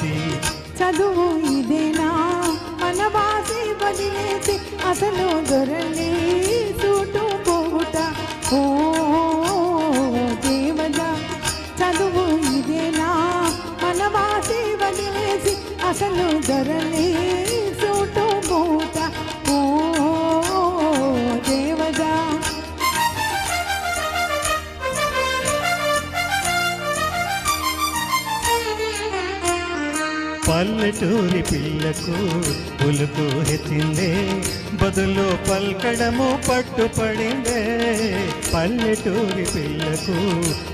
వదిలేసి చదువు ఇదేనా? అనవాసి వదిలేసి అసలు దొరలి చూటు పోగుట ఓ దేవద చదువు ఇదేనా? అనవాసి వదిలేసి అసలు దొరలే పల్లెటూరి పిల్లకు పులుపు హెచ్చిందే. బదులు పల్కడము పట్టుపడిందే పల్లెటూరి పిల్లకు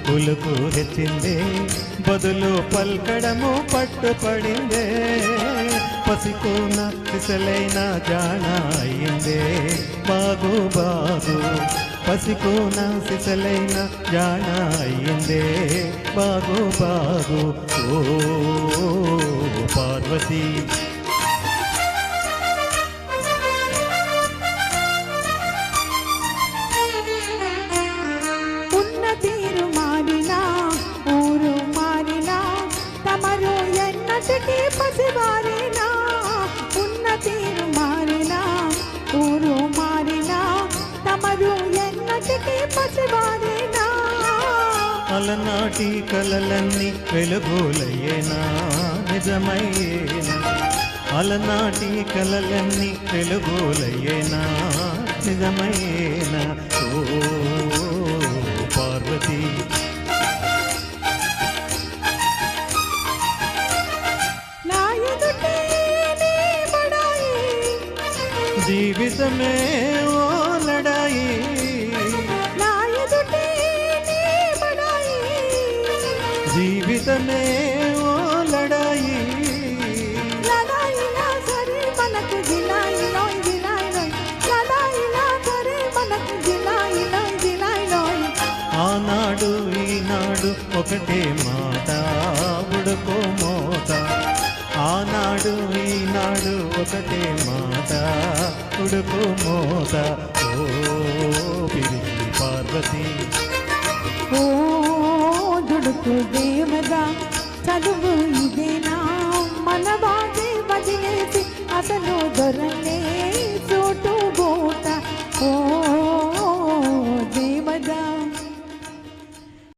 పులుపు హెచ్చిందే. బదులు పల్కడము పట్టుపడిందే పసికోన సిసలైన జాణ అయిందే. బాగు బాగు పసికోన సిసలైన జాణ అయిందే. బాగు బాగు ఓ ఎన్నటికీ పసివారినా. ఉన్న తీరు మారినా ఊరు మారినా తమరు ఎన్నటికీ పసివారినా. అలనాటి కలలన్నీ వెలుగులయ్యేనా నిజమయ్యేనా? అలనాటి కలలన్నీ వెలుగులయ్యేనా నిజమయ్యేనా? ఓ పార్వతీ. జీవితమే ఓ లడాయి. జీవితమే ఈనాడు ఒకటే మాట ఉడుకో మోత. ఆనాడు ఈనాడు ఒకటే మాట ఉడుకో మోత. ఓ పిరికి పార్వతీ. ఓ దుడుకు దేవదా చదువు ఇదేనా? మన బాధే వదిలేసి అసలు దొరలే.